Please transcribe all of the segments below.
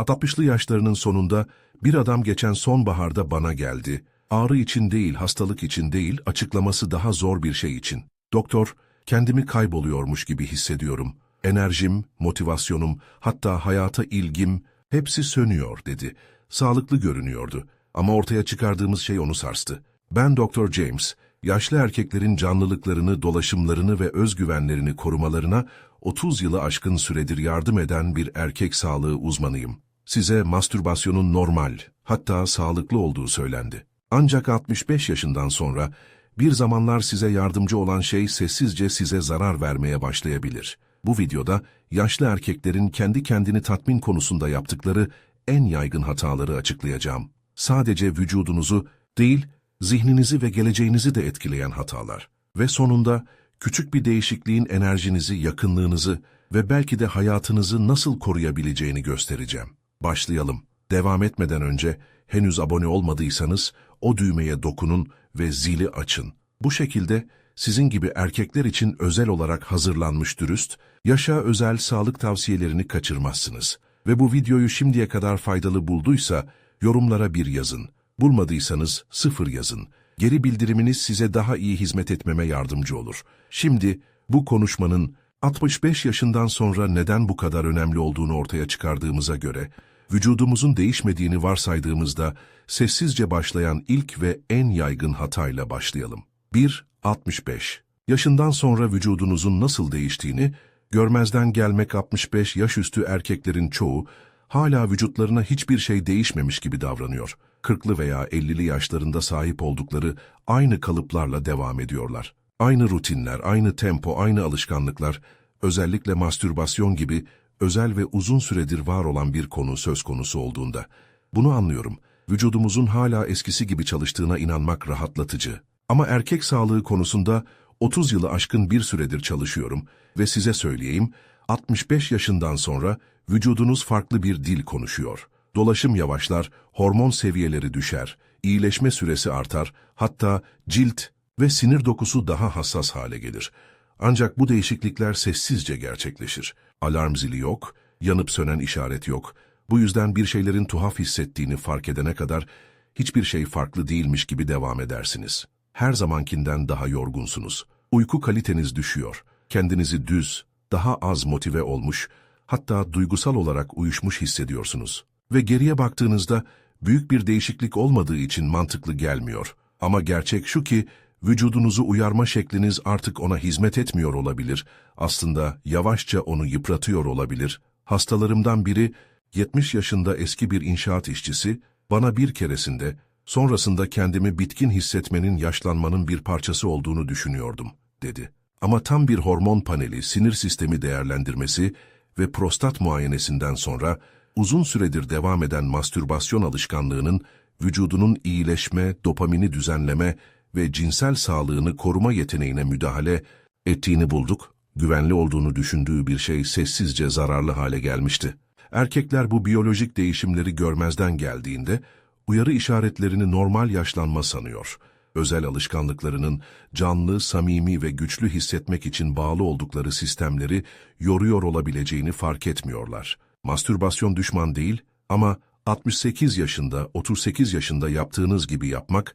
60'lı yaşlarının sonunda bir adam geçen sonbaharda bana geldi. Ağrı için değil, hastalık için değil, açıklaması daha zor bir şey için. Doktor, kendimi kayboluyormuş gibi hissediyorum. Enerjim, motivasyonum, hatta hayata ilgim hepsi sönüyor dedi. Sağlıklı görünüyordu ama ortaya çıkardığımız şey onu sarstı. Ben Dr. James, yaşlı erkeklerin canlılıklarını, dolaşımlarını ve özgüvenlerini korumalarına 30 yılı aşkın süredir yardım eden bir erkek sağlığı uzmanıyım. Size mastürbasyonun normal, hatta sağlıklı olduğu söylendi. Ancak 65 yaşından sonra bir zamanlar size yardımcı olan şey sessizce size zarar vermeye başlayabilir. Bu videoda yaşlı erkeklerin kendi kendini tatmin konusunda yaptıkları en yaygın hataları açıklayacağım. Sadece vücudunuzu değil, zihninizi ve geleceğinizi de etkileyen hatalar. Ve sonunda küçük bir değişikliğin enerjinizi, yakınlığınızı ve belki de hayatınızı nasıl koruyabileceğini göstereceğim. Başlayalım. Devam etmeden önce henüz abone olmadıysanız o düğmeye dokunun ve zili açın. Bu şekilde sizin gibi erkekler için özel olarak hazırlanmış dürüst, yaşa özel sağlık tavsiyelerini kaçırmazsınız. Ve bu videoyu şimdiye kadar faydalı bulduysa yorumlara bir yazın. Bulmadıysanız sıfır yazın. Geri bildiriminiz size daha iyi hizmet etmeme yardımcı olur. Şimdi bu konuşmanın 65 yaşından sonra neden bu kadar önemli olduğunu ortaya çıkardığımıza göre, vücudumuzun değişmediğini varsaydığımızda sessizce başlayan ilk ve en yaygın hatayla başlayalım. 1. 65. Yaşından sonra vücudunuzun nasıl değiştiğini, görmezden gelmek 65 yaş üstü erkeklerin çoğu, hala vücutlarına hiçbir şey değişmemiş gibi davranıyor. 40'lı veya 50'li yaşlarında sahip oldukları aynı kalıplarla devam ediyorlar. Aynı rutinler, aynı tempo, aynı alışkanlıklar, özellikle mastürbasyon gibi özel ve uzun süredir var olan bir konu söz konusu olduğunda. Bunu anlıyorum. Vücudumuzun hala eskisi gibi çalıştığına inanmak rahatlatıcı. Ama erkek sağlığı konusunda 30 yılı aşkın bir süredir çalışıyorum ve size söyleyeyim, 65 yaşından sonra vücudunuz farklı bir dil konuşuyor. Dolaşım yavaşlar, hormon seviyeleri düşer, iyileşme süresi artar, hatta cilt ve sinir dokusu daha hassas hale gelir. Ancak bu değişiklikler sessizce gerçekleşir. Alarm zili yok, yanıp sönen işaret yok. Bu yüzden bir şeylerin tuhaf hissettiğini fark edene kadar hiçbir şey farklı değilmiş gibi devam edersiniz. Her zamankinden daha yorgunsunuz. Uyku kaliteniz düşüyor. Kendinizi düz, daha az motive olmuş, hatta duygusal olarak uyuşmuş hissediyorsunuz. Ve geriye baktığınızda büyük bir değişiklik olmadığı için mantıklı gelmiyor. Ama gerçek şu ki vücudunuzu uyarma şekliniz artık ona hizmet etmiyor olabilir. Aslında yavaşça onu yıpratıyor olabilir. Hastalarımdan biri 70 yaşında eski bir inşaat işçisi bana bir keresinde sonrasında kendimi bitkin hissetmenin yaşlanmanın bir parçası olduğunu düşünüyordum dedi. Ama tam bir hormon paneli, sinir sistemi değerlendirmesi ve prostat muayenesinden sonra uzun süredir devam eden mastürbasyon alışkanlığının vücudunun iyileşme, dopamini düzenleme ve cinsel sağlığını koruma yeteneğine müdahale ettiğini bulduk. Güvenli olduğunu düşündüğü bir şey sessizce zararlı hale gelmişti. Erkekler bu biyolojik değişimleri görmezden geldiğinde uyarı işaretlerini normal yaşlanma sanıyor. Özel alışkanlıklarının canlı, samimi ve güçlü hissetmek için bağlı oldukları sistemleri yoruyor olabileceğini fark etmiyorlar. Mastürbasyon düşman değil ama 68 yaşında, 38 yaşında yaptığınız gibi yapmak,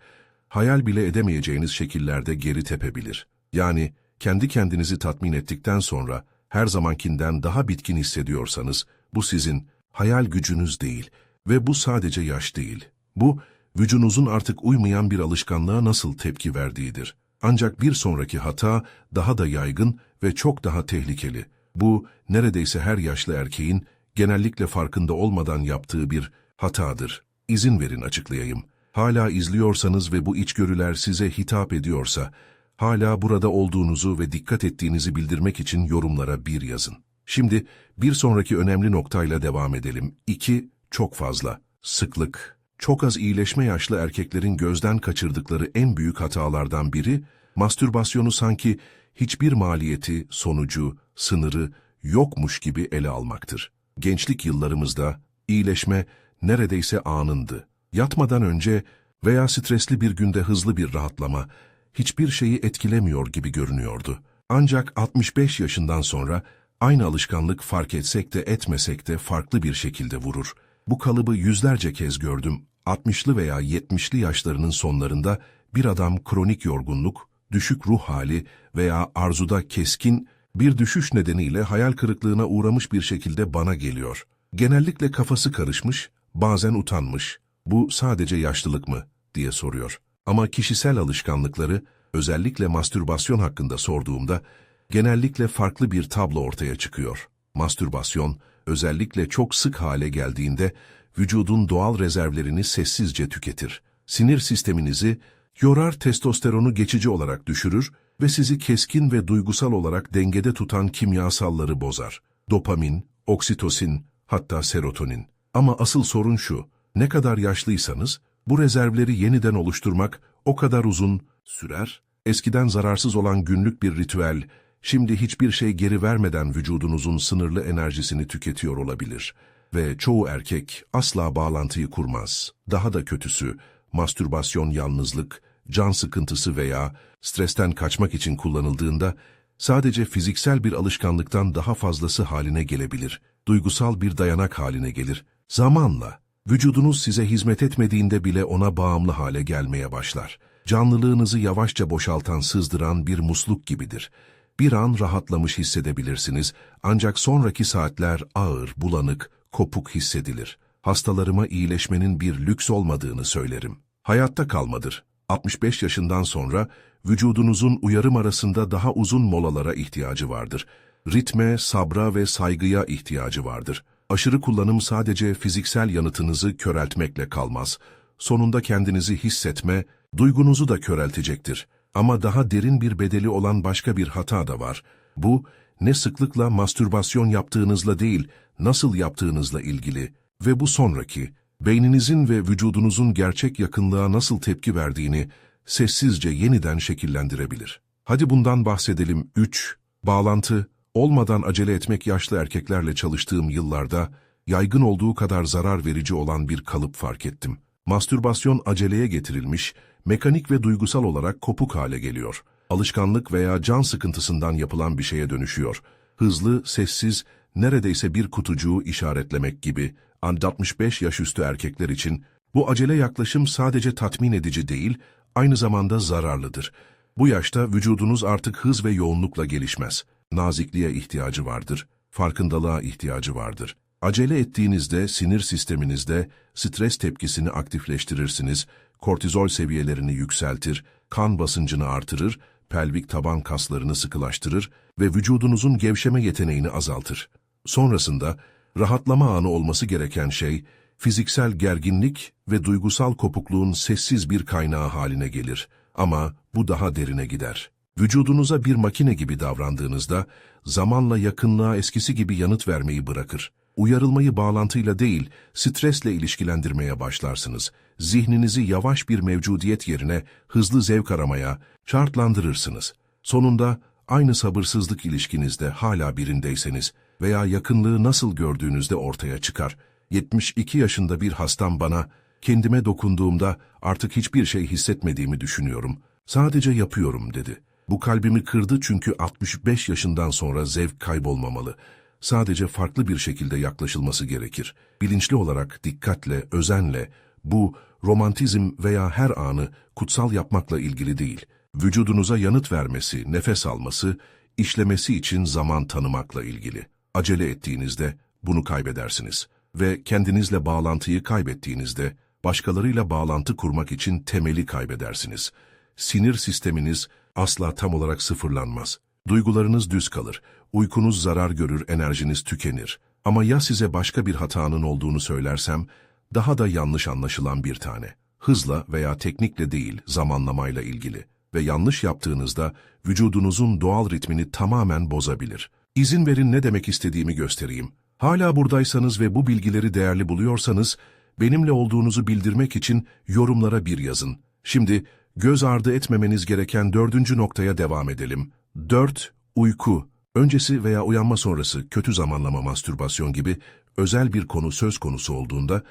hayal bile edemeyeceğiniz şekillerde geri tepebilir. Yani kendi kendinizi tatmin ettikten sonra her zamankinden daha bitkin hissediyorsanız, bu sizin hayal gücünüz değil ve bu sadece yaş değil. Bu, vücudunuzun artık uymayan bir alışkanlığa nasıl tepki verdiğidir. Ancak bir sonraki hata daha da yaygın ve çok daha tehlikeli. Bu, neredeyse her yaşlı erkeğin genellikle farkında olmadan yaptığı bir hatadır. İzin verin açıklayayım. Hala izliyorsanız ve bu içgörüler size hitap ediyorsa, hala burada olduğunuzu ve dikkat ettiğinizi bildirmek için yorumlara bir yazın. Şimdi bir sonraki önemli noktayla devam edelim. 2. Çok fazla. Sıklık. Çok az iyileşme yaşlı erkeklerin gözden kaçırdıkları en büyük hatalardan biri, mastürbasyonu sanki hiçbir maliyeti, sonucu, sınırı yokmuş gibi ele almaktır. Gençlik yıllarımızda iyileşme neredeyse anındı. Yatmadan önce veya stresli bir günde hızlı bir rahatlama hiçbir şeyi etkilemiyor gibi görünüyordu. Ancak 65 yaşından sonra aynı alışkanlık fark etsek de etmesek de farklı bir şekilde vurur. Bu kalıbı yüzlerce kez gördüm. 60'lı veya 70'li yaşlarının sonlarında bir adam kronik yorgunluk, düşük ruh hali veya arzuda keskin bir düşüş nedeniyle hayal kırıklığına uğramış bir şekilde bana geliyor. Genellikle kafası karışmış, bazen utanmış. Bu sadece yaşlılık mı diye soruyor. Ama kişisel alışkanlıkları, özellikle mastürbasyon hakkında sorduğumda genellikle farklı bir tablo ortaya çıkıyor. Mastürbasyon, özellikle çok sık hale geldiğinde vücudun doğal rezervlerini sessizce tüketir. Sinir sisteminizi yorar testosteronu geçici olarak düşürür ve sizi keskin ve duygusal olarak dengede tutan kimyasalları bozar. Dopamin, oksitosin, hatta serotonin. Ama asıl sorun şu, ne kadar yaşlıysanız bu rezervleri yeniden oluşturmak o kadar uzun sürer. Eskiden zararsız olan günlük bir ritüel, şimdi hiçbir şey geri vermeden vücudunuzun sınırlı enerjisini tüketiyor olabilir. Ve çoğu erkek asla bağlantıyı kurmaz. Daha da kötüsü, mastürbasyon yalnızlık, can sıkıntısı veya stresten kaçmak için kullanıldığında sadece fiziksel bir alışkanlıktan daha fazlası haline gelebilir. Duygusal bir dayanak haline gelir. Zamanla, vücudunuz size hizmet etmediğinde bile ona bağımlı hale gelmeye başlar. Canlılığınızı yavaşça boşaltan, sızdıran bir musluk gibidir. Bir an rahatlamış hissedebilirsiniz ancak sonraki saatler ağır, bulanık, kopuk hissedilir. Hastalarıma iyileşmenin bir lüks olmadığını söylerim. Hayatta kalmadır. 65 yaşından sonra vücudunuzun uyarım arasında daha uzun molalara ihtiyacı vardır. Ritme, sabra ve saygıya ihtiyacı vardır. Aşırı kullanım sadece fiziksel yanıtınızı köreltmekle kalmaz. Sonunda kendinizi hissetme, duygunuzu da köreltecektir. Ama daha derin bir bedeli olan başka bir hata da var. Bu, ne sıklıkla mastürbasyon yaptığınızla değil, nasıl yaptığınızla ilgili ve bu sonraki, beyninizin ve vücudunuzun gerçek yakınlığa nasıl tepki verdiğini sessizce yeniden şekillendirebilir. Hadi bundan bahsedelim. 3. Bağlantı, olmadan acele etmek yaşlı erkeklerle çalıştığım yıllarda yaygın olduğu kadar zarar verici olan bir kalıp fark ettim. Mastürbasyon aceleye getirilmiş, mekanik ve duygusal olarak kopuk hale geliyor. Alışkanlık veya can sıkıntısından yapılan bir şeye dönüşüyor. Hızlı, sessiz, neredeyse bir kutucuğu işaretlemek gibi 65 yaş üstü erkekler için bu acele yaklaşım sadece tatmin edici değil, aynı zamanda zararlıdır. Bu yaşta vücudunuz artık hız ve yoğunlukla gelişmez. Nazikliğe ihtiyacı vardır, farkındalığa ihtiyacı vardır. Acele ettiğinizde sinir sisteminizde stres tepkisini aktifleştirirsiniz, kortizol seviyelerini yükseltir, kan basıncını artırır, pelvik taban kaslarını sıkılaştırır ve vücudunuzun gevşeme yeteneğini azaltır. Sonrasında rahatlama anı olması gereken şey, fiziksel gerginlik ve duygusal kopukluğun sessiz bir kaynağı haline gelir. Ama bu daha derine gider. Vücudunuza bir makine gibi davrandığınızda, zamanla yakınlığa eskisi gibi yanıt vermeyi bırakır. Uyarılmayı bağlantıyla değil, stresle ilişkilendirmeye başlarsınız. Zihninizi yavaş bir mevcudiyet yerine hızlı zevk aramaya şartlandırırsınız. Sonunda aynı sabırsızlık ilişkinizde hala birindeyseniz veya yakınlığı nasıl gördüğünüzde ortaya çıkar. 72 yaşında bir hastam bana, kendime dokunduğumda artık hiçbir şey hissetmediğimi düşünüyorum. Sadece yapıyorum dedi. Bu kalbimi kırdı çünkü 65 yaşından sonra zevk kaybolmamalı. Sadece farklı bir şekilde yaklaşılması gerekir. Bilinçli olarak, dikkatle, özenle, bu romantizm veya her anı kutsal yapmakla ilgili değil. Vücudunuza yanıt vermesi, nefes alması, işlemesi için zaman tanımakla ilgili. Acele ettiğinizde bunu kaybedersiniz ve kendinizle bağlantıyı kaybettiğinizde başkalarıyla bağlantı kurmak için temeli kaybedersiniz. Sinir sisteminiz asla tam olarak sıfırlanmaz. Duygularınız düz kalır, uykunuz zarar görür, enerjiniz tükenir. Ama ya size başka bir hatanın olduğunu söylersem, daha da yanlış anlaşılan bir tane. Hızla veya teknikle değil, zamanlamayla ilgili. Ve yanlış yaptığınızda vücudunuzun doğal ritmini tamamen bozabilir. İzin verin ne demek istediğimi göstereyim. Hala buradaysanız ve bu bilgileri değerli buluyorsanız, benimle olduğunuzu bildirmek için yorumlara bir yazın. Şimdi göz ardı etmemeniz gereken dördüncü noktaya devam edelim. 4. Uyku. Öncesi veya uyanma sonrası kötü zamanlama mastürbasyon gibi özel bir konu söz konusu olduğunda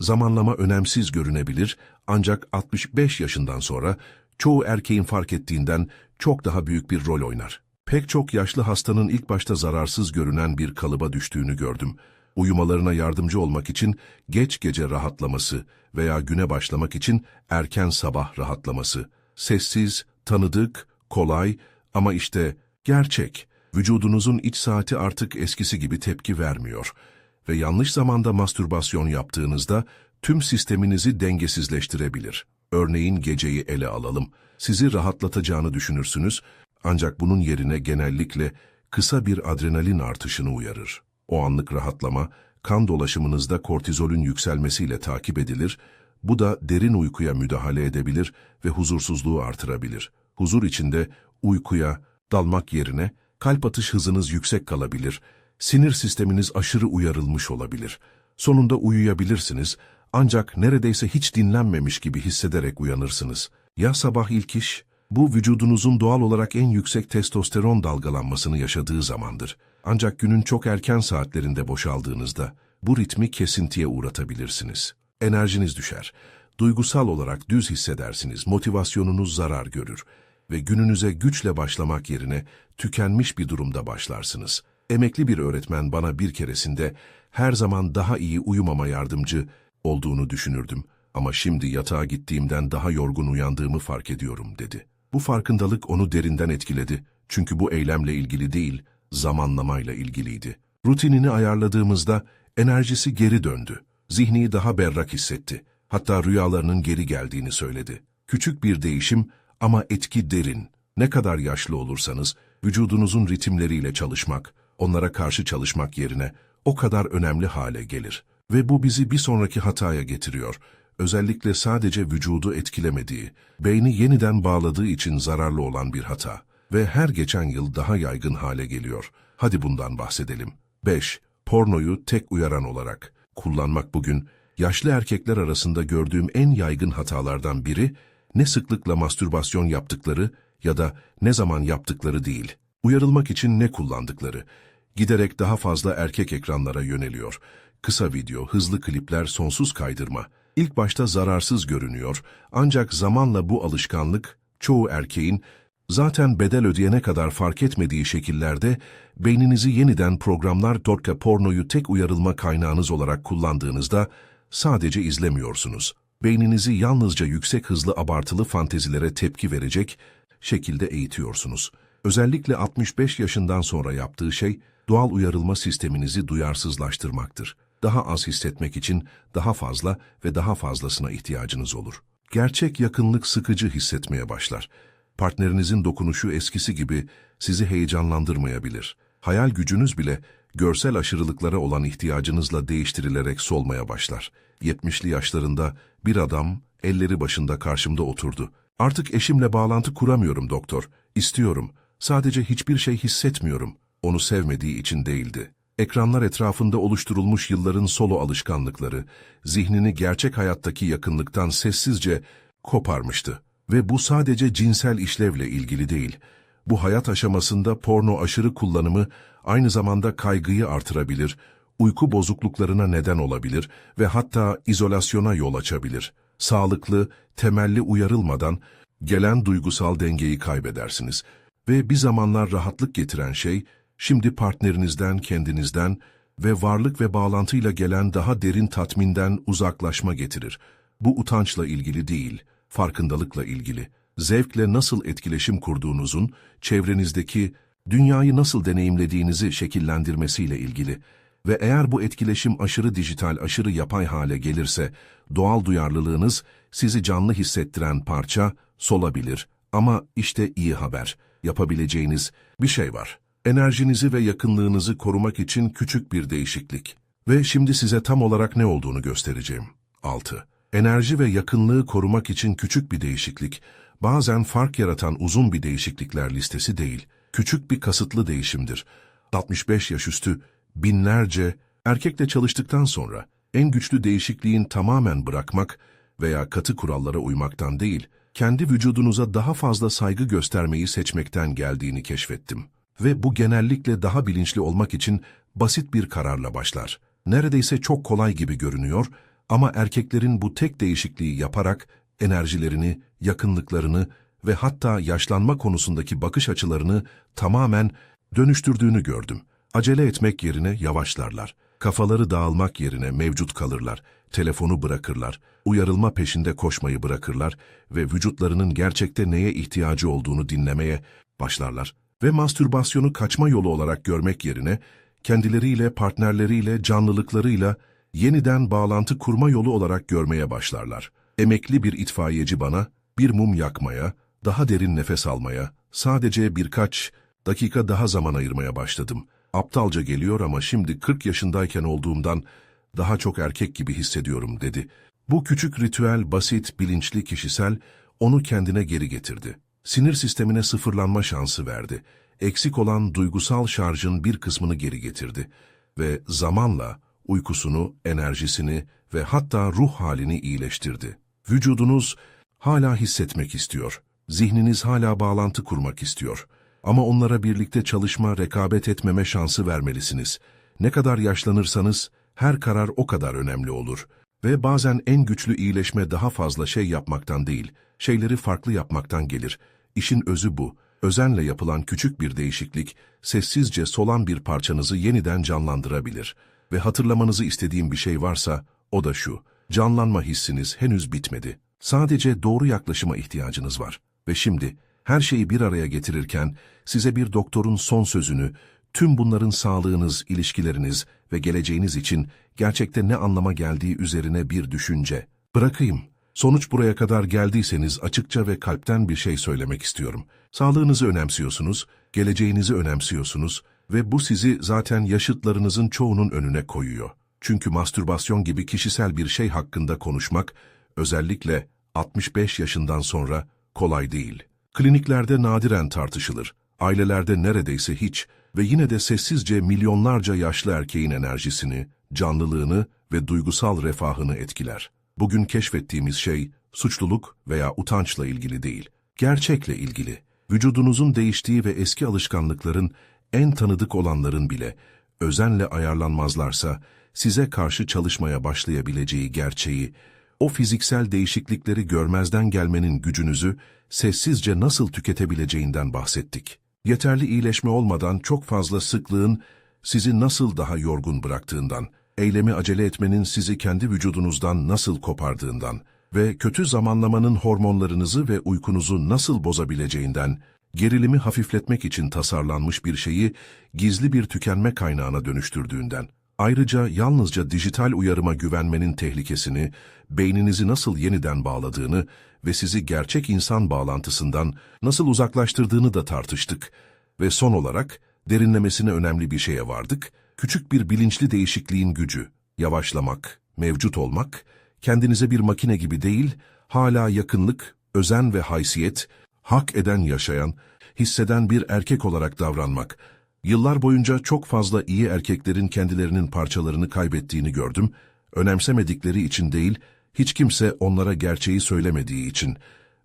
zamanlama önemsiz görünebilir ancak 65 yaşından sonra çoğu erkeğin fark ettiğinden çok daha büyük bir rol oynar. Pek çok yaşlı hastanın ilk başta zararsız görünen bir kalıba düştüğünü gördüm. Uyumalarına yardımcı olmak için geç gece rahatlaması veya güne başlamak için erken sabah rahatlaması. Sessiz, tanıdık, kolay ama işte gerçek. Vücudunuzun iç saati artık eskisi gibi tepki vermiyor ve yanlış zamanda mastürbasyon yaptığınızda tüm sisteminizi dengesizleştirebilir. Örneğin geceyi ele alalım. Sizi rahatlatacağını düşünürsünüz ancak bunun yerine genellikle kısa bir adrenalin artışını uyarır. O anlık rahatlama, kan dolaşımınızda kortizolün yükselmesiyle takip edilir, bu da derin uykuya müdahale edebilir ve huzursuzluğu artırabilir. Huzur içinde uykuya dalmak yerine kalp atış hızınız yüksek kalabilir, sinir sisteminiz aşırı uyarılmış olabilir. Sonunda uyuyabilirsiniz ancak neredeyse hiç dinlenmemiş gibi hissederek uyanırsınız. Ya sabah ilk iş? Bu vücudunuzun doğal olarak en yüksek testosteron dalgalanmasını yaşadığı zamandır. Ancak günün çok erken saatlerinde boşaldığınızda bu ritmi kesintiye uğratabilirsiniz. Enerjiniz düşer. Duygusal olarak düz hissedersiniz, motivasyonunuz zarar görür ve gününüze güçle başlamak yerine tükenmiş bir durumda başlarsınız. Emekli bir öğretmen bana bir keresinde her zaman daha iyi uyumama yardımcı olduğunu düşünürdüm ama şimdi yatağa gittiğimden daha yorgun uyandığımı fark ediyorum dedi. Bu farkındalık onu derinden etkiledi çünkü bu eylemle ilgili değil, zamanlamayla ilgiliydi. Rutinini ayarladığımızda enerjisi geri döndü. Zihni daha berrak hissetti. Hatta rüyalarının geri geldiğini söyledi. Küçük bir değişim ama etki derin. Ne kadar yaşlı olursanız, vücudunuzun ritimleriyle çalışmak, onlara karşı çalışmak yerine o kadar önemli hale gelir. Ve bu bizi bir sonraki hataya getiriyor. Özellikle sadece vücudu etkilemediği, beyni yeniden bağladığı için zararlı olan bir hata. Ve her geçen yıl daha yaygın hale geliyor. Hadi bundan bahsedelim. 5. Pornoyu tek uyaran olarak kullanmak bugün, yaşlı erkekler arasında gördüğüm en yaygın hatalardan biri, ne sıklıkla mastürbasyon yaptıkları ya da ne zaman yaptıkları değil. Uyarılmak için ne kullandıkları. Giderek daha fazla erkek ekranlara yöneliyor. Kısa video, hızlı klipler, sonsuz kaydırma. İlk başta zararsız görünüyor ancak zamanla bu alışkanlık çoğu erkeğin zaten bedel ödeyene kadar fark etmediği şekillerde beyninizi yeniden programlar Dorka pornoyu tek uyarılma kaynağınız olarak kullandığınızda sadece izlemiyorsunuz. Beyninizi yalnızca yüksek hızlı abartılı fantezilere tepki verecek şekilde eğitiyorsunuz. Özellikle 65 yaşından sonra yaptığı şey doğal uyarılma sisteminizi duyarsızlaştırmaktır. Daha az hissetmek için daha fazla ve daha fazlasına ihtiyacınız olur. Gerçek yakınlık sıkıcı hissetmeye başlar. Partnerinizin dokunuşu eskisi gibi sizi heyecanlandırmayabilir. Hayal gücünüz bile görsel aşırılıklara olan ihtiyacınızla değiştirilerek solmaya başlar. 70'li yaşlarında bir adam elleri başında karşımda oturdu. Artık eşimle bağlantı kuramıyorum doktor. İstiyorum. Sadece hiçbir şey hissetmiyorum. Onu sevmediği için değildi. Ekranlar etrafında oluşturulmuş yılların solo alışkanlıkları, zihnini gerçek hayattaki yakınlıktan sessizce koparmıştı. Ve bu sadece cinsel işlevle ilgili değil. Bu hayat aşamasında porno aşırı kullanımı aynı zamanda kaygıyı artırabilir, uyku bozukluklarına neden olabilir ve hatta izolasyona yol açabilir. Sağlıklı, temelli uyarılmadan gelen duygusal dengeyi kaybedersiniz. Ve bir zamanlar rahatlık getiren şey, şimdi partnerinizden, kendinizden ve varlık ve bağlantıyla gelen daha derin tatminden uzaklaşma getirir. Bu utançla ilgili değil, farkındalıkla ilgili. Zevkle nasıl etkileşim kurduğunuzun, çevrenizdeki dünyayı nasıl deneyimlediğinizi şekillendirmesiyle ilgili ve eğer bu etkileşim aşırı dijital, aşırı yapay hale gelirse, doğal duyarlılığınız sizi canlı hissettiren parça solabilir. Ama işte iyi haber, yapabileceğiniz bir şey var. Enerjinizi ve yakınlığınızı korumak için küçük bir değişiklik. Ve şimdi size tam olarak ne olduğunu göstereceğim. 6. Enerji ve yakınlığı korumak için küçük bir değişiklik, bazen fark yaratan uzun bir değişiklikler listesi değil, küçük bir kasıtlı değişimdir. 65 yaş üstü binlerce erkekle çalıştıktan sonra en güçlü değişikliğin tamamen bırakmak veya katı kurallara uymaktan değil, kendi vücudunuza daha fazla saygı göstermeyi seçmekten geldiğini keşfettim. Ve bu genellikle daha bilinçli olmak için basit bir kararla başlar. Neredeyse çok kolay gibi görünüyor ama erkeklerin bu tek değişikliği yaparak enerjilerini, yakınlıklarını ve hatta yaşlanma konusundaki bakış açılarını tamamen dönüştürdüğünü gördüm. Acele etmek yerine yavaşlarlar. Kafaları dağılmak yerine mevcut kalırlar, telefonu bırakırlar, uyarılma peşinde koşmayı bırakırlar ve vücutlarının gerçekte neye ihtiyacı olduğunu dinlemeye başlarlar. Ve mastürbasyonu kaçma yolu olarak görmek yerine kendileriyle, partnerleriyle, canlılıklarıyla yeniden bağlantı kurma yolu olarak görmeye başlarlar. Emekli bir itfaiyeci bana bir mum yakmaya, daha derin nefes almaya, sadece birkaç dakika daha zaman ayırmaya başladım. Aptalca geliyor ama şimdi 40 yaşındayken olduğumdan daha çok erkek gibi hissediyorum dedi. Bu küçük ritüel basit, bilinçli, kişisel onu kendine geri getirdi. Sinir sistemine sıfırlanma şansı verdi. Eksik olan duygusal şarjın bir kısmını geri getirdi ve zamanla uykusunu, enerjisini ve hatta ruh halini iyileştirdi. Vücudunuz hala hissetmek istiyor. Zihniniz hala bağlantı kurmak istiyor. Ama onlara birlikte çalışma, rekabet etmeme şansı vermelisiniz. Ne kadar yaşlanırsanız her karar o kadar önemli olur. Ve bazen en güçlü iyileşme daha fazla şey yapmaktan değil, şeyleri farklı yapmaktan gelir. İşin özü bu. Özenle yapılan küçük bir değişiklik, sessizce solan bir parçanızı yeniden canlandırabilir. Ve hatırlamanızı istediğim bir şey varsa, o da şu. Canlanma hissiniz henüz bitmedi. Sadece doğru yaklaşıma ihtiyacınız var. Ve şimdi, her şeyi bir araya getirirken, size bir doktorun son sözünü, tüm bunların sağlığınız, ilişkileriniz ve geleceğiniz için gerçekte ne anlama geldiği üzerine bir düşünce. Bırakayım. Sonuç buraya kadar geldiyseniz açıkça ve kalpten bir şey söylemek istiyorum. Sağlığınızı önemsiyorsunuz, geleceğinizi önemsiyorsunuz ve bu sizi zaten yaşıtlarınızın çoğunun önüne koyuyor. Çünkü mastürbasyon gibi kişisel bir şey hakkında konuşmak, özellikle 65 yaşından sonra kolay değil. Kliniklerde nadiren tartışılır, ailelerde neredeyse hiç ve yine de sessizce milyonlarca yaşlı erkeğin enerjisini, canlılığını ve duygusal refahını etkiler. Bugün keşfettiğimiz şey, suçluluk veya utançla ilgili değil, gerçekle ilgili. Vücudunuzun değiştiği ve eski alışkanlıkların, en tanıdık olanların bile, özenle ayarlanmazlarsa, size karşı çalışmaya başlayabileceği gerçeği, o fiziksel değişiklikleri görmezden gelmenin gücünüzü sessizce nasıl tüketebileceğinden bahsettik. Yeterli iyileşme olmadan çok fazla sıklığın sizi nasıl daha yorgun bıraktığından, eylemi acele etmenin sizi kendi vücudunuzdan nasıl kopardığından ve kötü zamanlamanın hormonlarınızı ve uykunuzu nasıl bozabileceğinden, gerilimi hafifletmek için tasarlanmış bir şeyi gizli bir tükenme kaynağına dönüştürdüğünden, Ayrıca yalnızca dijital uyarıma güvenmenin tehlikesini, beyninizi nasıl yeniden bağladığını ve sizi gerçek insan bağlantısından nasıl uzaklaştırdığını da tartıştık. Ve son olarak derinlemesine önemli bir şeye vardık. Küçük bir bilinçli değişikliğin gücü, yavaşlamak, mevcut olmak, kendinize bir makine gibi değil, hala yakınlık, özen ve haysiyet, hak eden yaşayan, hisseden bir erkek olarak davranmak, Yıllar boyunca çok fazla iyi erkeklerin kendilerinin parçalarını kaybettiğini gördüm. Önemsemedikleri için değil, hiç kimse onlara gerçeği söylemediği için.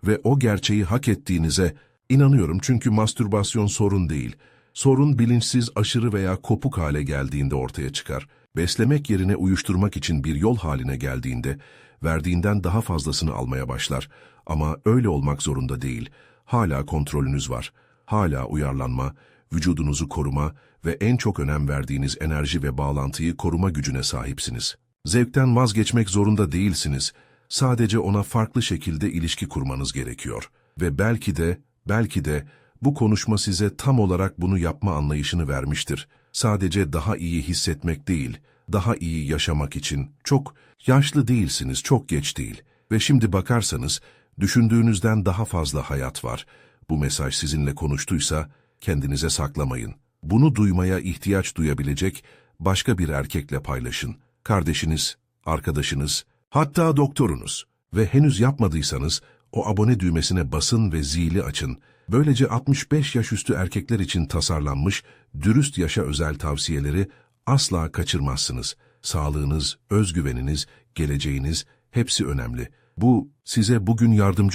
Ve o gerçeği hak ettiğinize inanıyorum çünkü mastürbasyon sorun değil. Sorun bilinçsiz, aşırı veya kopuk hale geldiğinde ortaya çıkar. Beslemek yerine uyuşturmak için bir yol haline geldiğinde, verdiğinden daha fazlasını almaya başlar. Ama öyle olmak zorunda değil. Hala kontrolünüz var. Hala uyarlanma, vücudunuzu koruma ve en çok önem verdiğiniz enerji ve bağlantıyı koruma gücüne sahipsiniz. Zevkten vazgeçmek zorunda değilsiniz. Sadece ona farklı şekilde ilişki kurmanız gerekiyor. Ve belki de, belki de bu konuşma size tam olarak bunu yapma anlayışını vermiştir. Sadece daha iyi hissetmek değil, daha iyi yaşamak için. Çok yaşlı değilsiniz, çok geç değil. Ve şimdi bakarsanız, düşündüğünüzden daha fazla hayat var. Bu mesaj sizinle konuştuysa, kendinize saklamayın. Bunu duymaya ihtiyaç duyabilecek başka bir erkekle paylaşın. Kardeşiniz, arkadaşınız, hatta doktorunuz. Ve henüz yapmadıysanız o abone düğmesine basın ve zili açın. Böylece 65 yaş üstü erkekler için tasarlanmış dürüst yaşa özel tavsiyeleri asla kaçırmazsınız. Sağlığınız, özgüveniniz, geleceğiniz hepsi önemli. Bu size bugün yardımcı